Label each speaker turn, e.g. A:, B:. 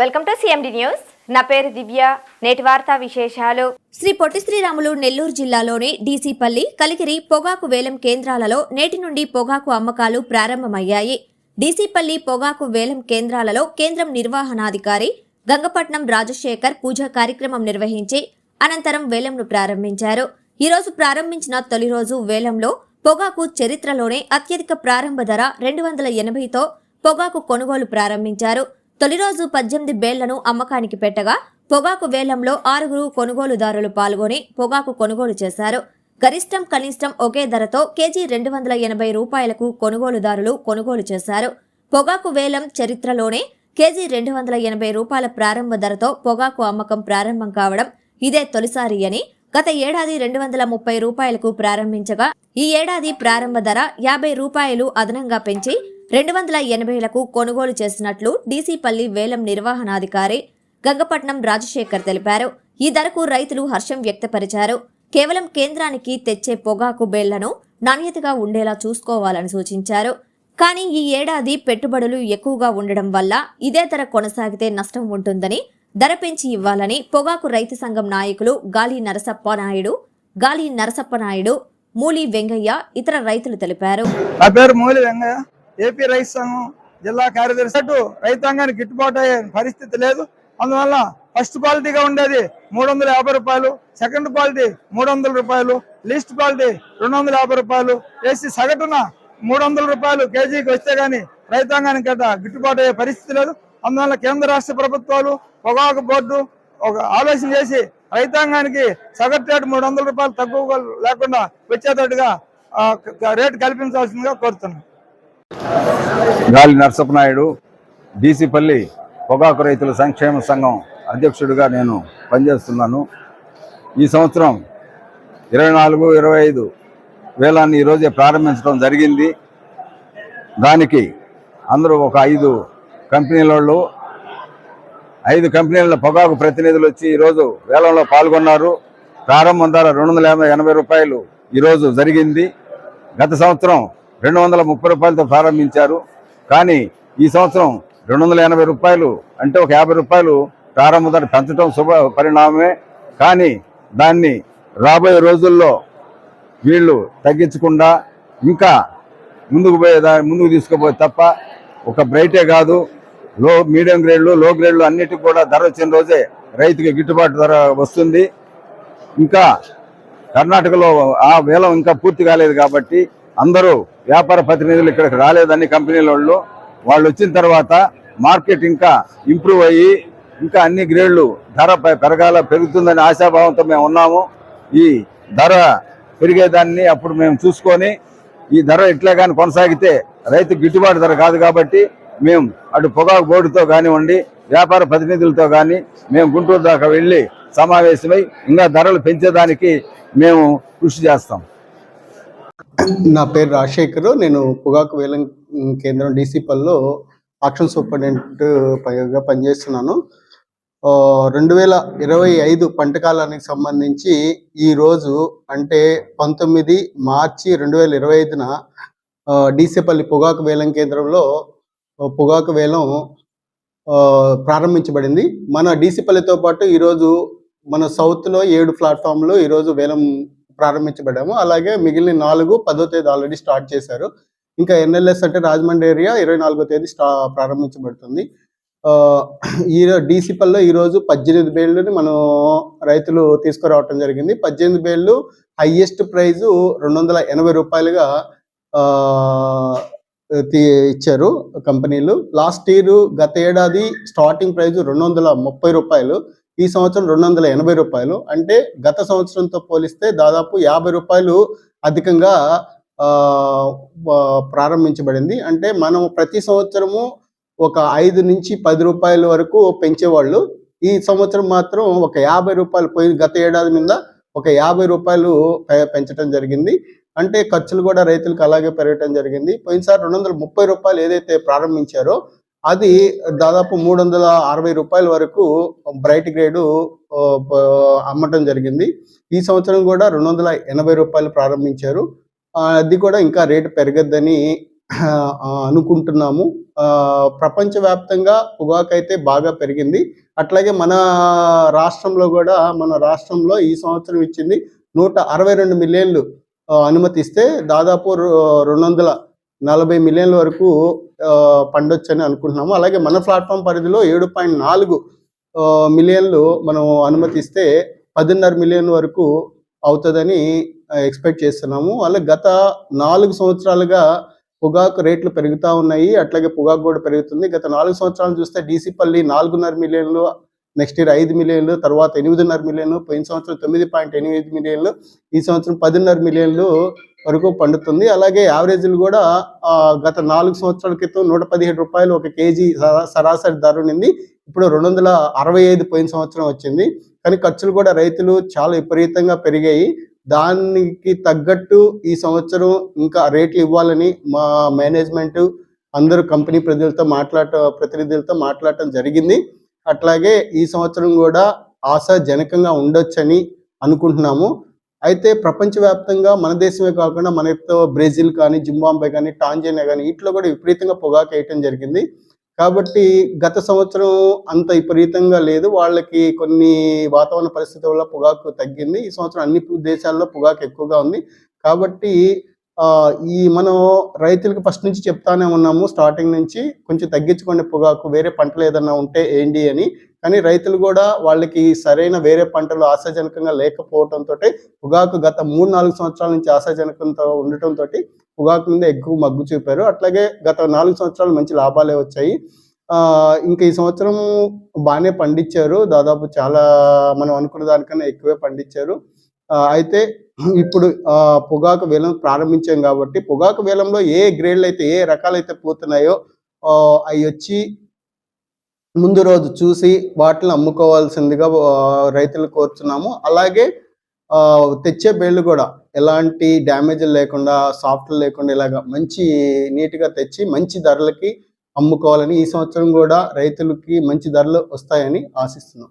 A: Welcome to CMD news నా పేరు దివ్య. నేటి వార్తా విశేషాలు.
B: శ్రీ పొట్టి శ్రీరాములు నెల్లూరు జిల్లాలోని డీసీపల్లి కలికిరి పొగాకు వేలం కేంద్రాలలో నేటి నుండి పొగాకు అమ్మకాలు ప్రారంభమయ్యాయి. డీసీపల్లి పొగాకు వేలం కేంద్రాలలో కేంద్రం నిర్వహణాధికారి గంగపట్నం రాజశేఖర్ పూజా కార్యక్రమం నిర్వహించి అనంతరం వేలంను ప్రారంభించారు. ఈరోజు ప్రారంభించిన తొలి రోజు వేలంలో పొగాకు చరిత్రలోనే అత్యధిక ప్రారంభ ధర రెండు వందల ఎనభైతో పొగాకు కొనుగోలు ప్రారంభించారు. తొలి రోజు పద్దెనిమిది బేళ్ళను అమ్మకానికి పెట్టగా పొగాకు వేలంలో ఆరుగురు కొనుగోలుదారులు పాల్గొని పొగాకు కొనుగోలు చేశారు. గరిష్టం కనిష్టం ఒకే ధరతో కేజీ రెండు వందల ఎనభై రూపాయలకు కొనుగోలుదారులు కొనుగోలు చేశారు. పొగాకు వేలం చరిత్రలోనే కేజీ రెండు వందల ఎనభై రూపాయల ప్రారంభ ధరతో పొగాకు అమ్మకం ప్రారంభం కావడం ఇదే తొలిసారి అని గత ఏడాది రెండు వందల ముప్పై రూపాయలకు ప్రారంభించగా ఈ ఏడాది ప్రారంభ ధర యాభై రూపాయలు అదనంగా పెంచి రెండు వందల ఎనభైలకు కొనుగోలు చేసినట్లు డీసీపల్లి వేలం నిర్వహణాధికారి గంగపట్నం రాజశేఖర్ తెలిపారు. ఈ ధరకు రైతులు హర్షం వ్యక్తపరిచారు. కేవలం కేంద్రానికి తెచ్చే పొగాకు బేళ్ళను నాణ్యతగా ఉండేలా చూసుకోవాలని సూచించారు. కానీ ఈ ఏడాది పెట్టుబడులు ఎక్కువగా ఉండడం వల్ల ఇదే ధర కొనసాగితే నష్టం ఉంటుందని ధర పెంచి ఇవ్వాలని పొగాకు రైతు సంఘం నాయకులు గాలి నరసప్ప నాయుడు గాలి నరసప్ప నాయుడు మూలి వెంగయ్య ఇతర రైతులు తెలిపారు.
C: నా పేరు మూలి వెంగయ్య. ఏపీ రైతు సంఘం జిల్లా కార్యదర్శి అటు రైతాంగానికి గిట్టుబాటు అయ్యే పరిస్థితి లేదు. అందువల్ల ఫస్ట్ క్వాలిటీగా ఉండేది మూడు వందల యాభై రూపాయలు సెకండ్ క్వాలిటీ మూడు వందల రూపాయలు లీస్ట్ క్వాలిటీ రెండు వందల యాభై రూపాయలు. వేసి సగటున మూడు వందల రూపాయలు కేజీకి వస్తే గానీ రైతాంగానికి గట గిట్టుబాటు అయ్యే పరిస్థితి లేదు. అందువల్ల కేంద్ర రాష్ట్ర ప్రభుత్వాలు పొగాకు బోర్డు ఒక ఆలోచన చేసి రైతాంగానికి సగటు రేటు మూడు వందల రూపాయలు తక్కువ లేకుండా వచ్చేటట్టుగా రేటు కల్పించాల్సిందిగా కోరుతున్నాను
D: గాలి నరసప్పనాయుడు డీసీపల్లి పొగాకు రైతుల సంక్షేమ సంఘం అధ్యక్షుడిగా నేను పనిచేస్తున్నాను. ఈ సంవత్సరం ఇరవై నాలుగు ఇరవై ఐదు వేలాన్ని ఈరోజే ప్రారంభించడం జరిగింది. దానికి అందరూ ఒక ఐదు కంపెనీల వాళ్ళు ఐదు కంపెనీల పొగాకు ప్రతినిధులు వచ్చి ఈరోజు వేలంలో పాల్గొన్నారు. ప్రారంభం ధర రెండు వందల యాభై ఎనభై రూపాయలు ఈరోజు జరిగింది. గత సంవత్సరం రెండు వందల ముప్పై రూపాయలతో ప్రారంభించారు. కానీ ఈ సంవత్సరం రెండు వందల ఎనభై రూపాయలు అంటే ఒక యాభై రూపాయలు ప్రారంభ ధర పెంచడం శుభ పరిణామమే. కానీ దాన్ని రాబోయే రోజుల్లో వీళ్ళు తగ్గించకుండా ఇంకా ముందుకు పోయే ముందుకు తీసుకుపోయే తప్ప ఒక బ్రైటే కాదు. లో మీడియం గ్రేడ్లు లో గ్రేడ్లు అన్నిటికి కూడా ధర వచ్చిన రోజే రైతుకి గిట్టుబాటు ధర వస్తుంది. ఇంకా కర్ణాటకలో ఆ వేలం ఇంకా పూర్తి కాలేదు కాబట్టి అందరూ వ్యాపార ప్రతినిధులు ఇక్కడికి రాలేదని కంపెనీల వాళ్ళు. వాళ్ళు వచ్చిన తర్వాత మార్కెట్ ఇంకా ఇంప్రూవ్ అయ్యి ఇంకా అన్ని గ్రేడ్లు ధర పెరగాల పెరుగుతుందని ఆశాభావంతో మేము ఉన్నాము. ఈ ధర పెరిగేదాన్ని అప్పుడు మేము చూసుకొని ఈ ధర ఇట్లా కానీ కొనసాగితే రైతు గిట్టుబాటు ధర కాదు కాబట్టి మేము అటు పొగాకు బోర్డుతో కానివ్వండి వ్యాపార ప్రతినిధులతో కానీ మేము గుంటూరు దాకా వెళ్ళి సమావేశమై ఇంకా ధరలు పెంచేదానికి మేము కృషి చేస్తాం.
E: నా పేరు రాజశేఖర్. నేను పొగాకు వేలం కేంద్రం డీసీపల్లో ఆక్షన్ సూపరింటెండెంట్ పైగా పనిచేస్తున్నాను. రెండు వేల ఇరవై ఐదు పంట కాలానికి సంబంధించి ఈరోజు అంటే పంతొమ్మిది మార్చి రెండు వేల ఇరవై ఐదున డీసీపల్లి పొగాకు వేలం కేంద్రంలో పొగాకు వేలం ప్రారంభించబడింది. మన డీసీపల్లితో పాటు ఈరోజు మన సౌత్లో ఏడు ప్లాట్ఫామ్లో ఈరోజు వేలం ప్రారంభించబడ్డాము. అలాగే మిగిలిన నాలుగు పదో తేదీ ఆల్రెడీ స్టార్ట్ చేశారు. ఇంకా ఎన్ఎల్ఎస్ అంటే రాజమండ్రి ఏరియా ఇరవై నాలుగో తేదీ స్టా ప్రారంభించబడుతుంది. ఆ, ఈ డీసీపల్లో ఈరోజు పద్దెనిమిది బేళ్ళని మనం రైతులు తీసుకురావటం జరిగింది. పద్దెనిమిది బేళ్ళు హైయెస్ట్ ప్రైజ్ రెండు వందల ఎనభై రూపాయలుగా ఆ, తీ- ఇచ్చారు కంపెనీలు. లాస్ట్ ఇయర్ గత ఏడాది స్టార్టింగ్ ప్రైస్ రెండు వందల ముప్పై రూపాయలు. ఈ సంవత్సరం రెండు వందల ఎనభై రూపాయలు. అంటే గత సంవత్సరంతో పోలిస్తే దాదాపు యాభై రూపాయలు అధికంగా ఆ, ప్రారంభించబడింది. అంటే మనం ప్రతి సంవత్సరము ఒక ఐదు నుంచి పది రూపాయల వరకు పెంచేవాళ్ళు. ఈ సంవత్సరం మాత్రం ఒక యాభై రూపాయలు పోయి గత ఏడాది మీద ఒక యాభై రూపాయలు పె- పెంచడం జరిగింది. అంటే ఖర్చులు కూడా రైతులకు అలాగే పెరగటం జరిగింది. పోయినసారి రెండు వందల ముప్పై రూపాయలు ఏదైతే ప్రారంభించారో అది దాదాపు మూడు వందల అరవై రూపాయల వరకు బ్రైట్ గ్రేడు అమ్మటం జరిగింది. ఈ సంవత్సరం కూడా రెండు వందల ఎనభై రూపాయలు ప్రారంభించారు. అది కూడా ఇంకా రేటు పెరగద్దని అనుకుంటున్నాము. ప్రపంచవ్యాప్తంగా పొగాకు అయితే బాగా పెరిగింది. అట్లాగే మన రాష్ట్రంలో కూడా మన రాష్ట్రంలో ఈ సంవత్సరం ఇచ్చింది నూట అరవై రెండు మిలియన్లు అనుమతిస్తే దాదాపు రెండు వందల నలభై మిలియన్ల వరకు పండొచ్చని అనుకుంటున్నాము. అలాగే మన ప్లాట్ఫామ్ పరిధిలో ఏడు పాయింట్ నాలుగు మిలియన్లు మనం అనుమతిస్తే పదిన్నర మిలియన్ వరకు అవుతుందని ఎక్స్పెక్ట్ చేస్తున్నాము. అలాగే గత నాలుగు సంవత్సరాలుగా పొగాకు రేట్లు పెరుగుతూ ఉన్నాయి. అట్లాగే పొగాకు కూడా పెరుగుతుంది. గత నాలుగు సంవత్సరాలు చూస్తే డీసీపల్లి నాలుగున్నర మిలియన్లు నెక్స్ట్ ఇయర్ ఐదు మిలియన్లు తర్వాత ఎనిమిదిన్నర మిలియన్లు పోయిన సంవత్సరం తొమ్మిది పాయింట్ ఎనిమిది మిలియన్లు ఈ సంవత్సరం పదిన్నర మిలియన్లు వరకు పండుతుంది. అలాగే యావరేజ్లు కూడా గత నాలుగు సంవత్సరాల క్రితం నూట పదిహేడు రూపాయలు ఒక కేజీ సరా- సరాసరి ధర ఉండింది. ఇప్పుడు రెండు వందల అరవై ఐదు పోయిన సంవత్సరం వచ్చింది. కానీ ఖర్చులు కూడా రైతులు చాలా విపరీతంగా పెరిగాయి. దానికి తగ్గట్టు ఈ సంవత్సరం ఇంకా రేట్లు ఇవ్వాలని మా మేనేజ్మెంట్ అందరూ కంపెనీ ప్రజలతో మాట్లాడ ప్రతినిధులతో మాట్లాడటం జరిగింది. అట్లాగే ఈ సంవత్సరం కూడా ఆశాజనకంగా ఉండొచ్చని అనుకుంటున్నాము. అయితే ప్రపంచవ్యాప్తంగా మన దేశమే కాకుండా మనతో బ్రెజిల్ కానీ జింబాంబే కానీ టాంజానియా కానీ వీటిలో కూడా విపరీతంగా పొగాకు వేయటం జరిగింది. కాబట్టి గత సంవత్సరం అంత విపరీతంగా లేదు. వాళ్ళకి కొన్ని వాతావరణ పరిస్థితుల వల్ల పొగాకు తగ్గింది. ఈ సంవత్సరం అన్ని దేశాల్లో పొగాకు ఎక్కువగా ఉంది. కాబట్టి ఈ మనం రైతులకు ఫస్ట్ నుంచి చెప్తానే ఉన్నాము స్టార్టింగ్ నుంచి కొంచెం తగ్గించుకోండి పొగాకు వేరే పంటలు ఏదన్నా ఉంటే ఏంటి అని. కానీ రైతులు కూడా వాళ్ళకి సరైన వేరే పంటలు ఆశాజనకంగా లేకపోవడంతో పొగాకు గత మూడు నాలుగు సంవత్సరాల నుంచి ఆశాజనకంతో ఉండటంతో పొగాకు మీద ఎక్కువ మగ్గు చూపారు. అట్లాగే గత నాలుగు సంవత్సరాలు మంచి లాభాలే వచ్చాయి. ఇంకా ఈ సంవత్సరం బాగానే పండించారు. దాదాపు చాలా మనం అనుకున్న దానికన్నా ఎక్కువే పండించారు. అయితే ఇప్పుడు పొగాకు వేలం ప్రారంభించాం కాబట్టి పొగాకు వేలంలో ఏ గ్రేడ్లు అయితే ఏ రకాలైతే పోతున్నాయో అవి వచ్చి ముందు రోజు చూసి వాటిని అమ్ముకోవాల్సిందిగా రైతులు కోరుతున్నాము. అలాగే తెచ్చే బేళ్ళు కూడా ఎలాంటి డ్యామేజ్ లేకుండా సాఫ్ట్ లేకుండా ఇలాగ మంచి నీట్గా తెచ్చి మంచి ధరలకి అమ్ముకోవాలని ఈ సంవత్సరం కూడా రైతులకి మంచి ధరలు వస్తాయని ఆశిస్తున్నాం.